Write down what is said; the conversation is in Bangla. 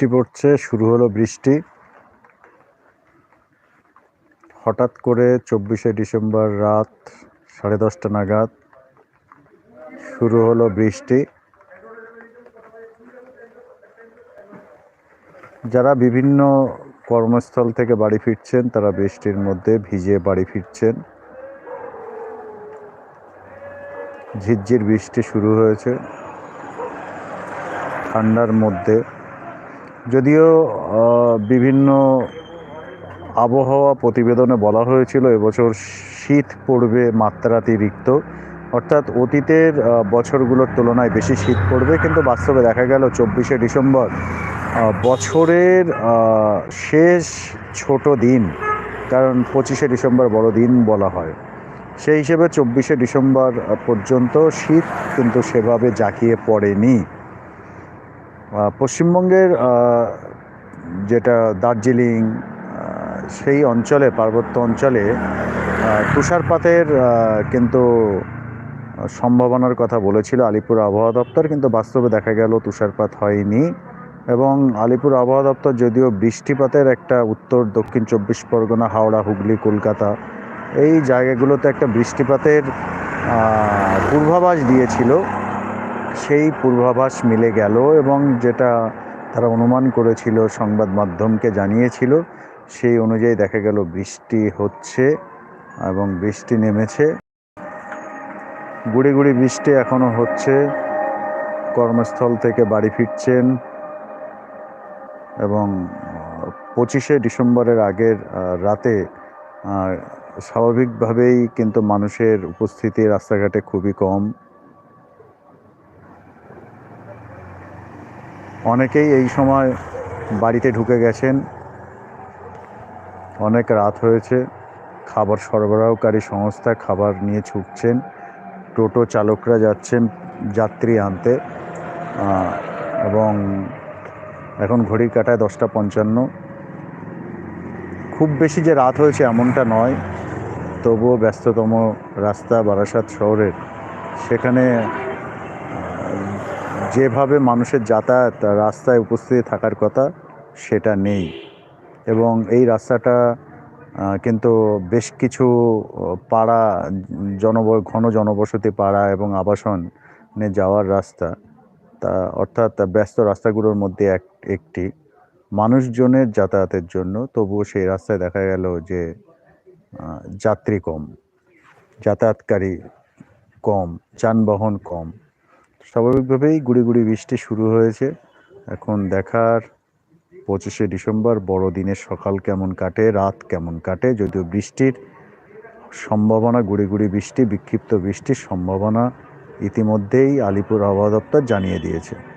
বৃষ্টি পড়ছে, শুরু হলো বৃষ্টি। হঠাৎ করে চব্বিশে ডিসেম্বর রাত সাড়ে দশটা নাগাদ শুরু হলো বৃষ্টি। যারা বিভিন্ন কর্মস্থল থেকে বাড়ি ফিরছেন, তারা বৃষ্টির মধ্যে ভিজে বাড়ি ফিরছেন। ঝিরঝির বৃষ্টি শুরু হয়েছে। ঠান্ডার মধ্যে যদিও বিভিন্ন আবহাওয়া প্রতিবেদনে বলা হয়েছিল এবছর শীত পড়বে মাত্রাতিরিক্ত। অর্থাৎ অতীতের বছরগুলোর তুলনায় বেশি শীত পড়বে, কিন্তু বাস্তবে দেখা গেল চব্বিশে ডিসেম্বর বছরের শেষ ছোট দিন, কারণ পঁচিশে ডিসেম্বর বড় দিন বলা হয়। সেই হিসেবে চব্বিশে ডিসেম্বর পর্যন্ত শীত কিন্তু সেভাবে জাঁকিয়ে পড়েনি। পশ্চিমবঙ্গের যেটা দার্জিলিং সেই অঞ্চলে, পার্বত্য অঞ্চলে তুষারপাতের কিন্তু সম্ভাবনার কথা বলেছিল আলিপুর আবহাওয়া দপ্তর, কিন্তু বাস্তবে দেখা গেল তুষারপাত হয়নি। এবং আলিপুর আবহাওয়া দপ্তর যদিও বৃষ্টিপাতের একটা উত্তর, দক্ষিণ চব্বিশ পরগনা, হাওড়া, হুগলি, কলকাতা, এই জায়গাগুলোতে একটা বৃষ্টিপাতের পূর্বাভাস দিয়েছিল। সেই পূর্বাভাস মিলে গেল এবং যেটা তারা অনুমান করেছিল, সংবাদ মাধ্যমকে জানিয়েছিল, সেই অনুযায়ী দেখা গেল বৃষ্টি হচ্ছে এবং বৃষ্টি নেমেছে। গুড়ি গুড়ি বৃষ্টি এখনও হচ্ছে। কর্মস্থল থেকে বাড়ি ফিরছেন এবং পঁচিশে ডিসেম্বরের আগের রাতে স্বাভাবিকভাবেই কিন্তু মানুষের উপস্থিতি রাস্তাঘাটে খুবই কম। অনেকেই এই সময় বাড়িতে ঢুকে গেছেন। অনেক রাত হয়েছে, খাবার সরবরাহকারী সংস্থা খাবার নিয়ে ছুটছেন, টোটো চালকরা যাচ্ছেন যাত্রী আনতে এবং এখন ঘড়ির কাটায় দশটা পঞ্চান্ন। খুব বেশি যে রাত হয়েছে এমনটা নয়, তবুও ব্যস্ততম রাস্তা বারাসাত শহরের। সেখানে যেভাবে মানুষের যাতায়াত রাস্তায় উপস্থিতি থাকার কথা, সেটা নেই। এবং এই রাস্তাটা কিন্তু বেশ কিছু পাড়া, জনব, ঘন জনবসতি পাড়া এবং আবাসনে যাওয়ার রাস্তা। তা, অর্থাৎ ব্যস্ত রাস্তাগুলোর মধ্যে এক, একটি। মানুষজনের যাতায়াতের জন্য তবুও সেই রাস্তায় দেখা গেল যে যাত্রী কম, যাতায়াতকারী কম, যানবাহন কম। স্বাভাবিকভাবেই গুড়ি গুড়ি বৃষ্টি শুরু হয়েছে। এখন দেখার পঁচিশে ডিসেম্বর, বড়দিনের সকাল কেমন কাটে, রাত কেমন কাটে, যদিও বৃষ্টির সম্ভাবনা, গুড়ি গুড়ি বৃষ্টি, বিক্ষিপ্ত বৃষ্টির সম্ভাবনা ইতিমধ্যেই আলিপুর আবহাওয়া দপ্তর জানিয়ে দিয়েছে।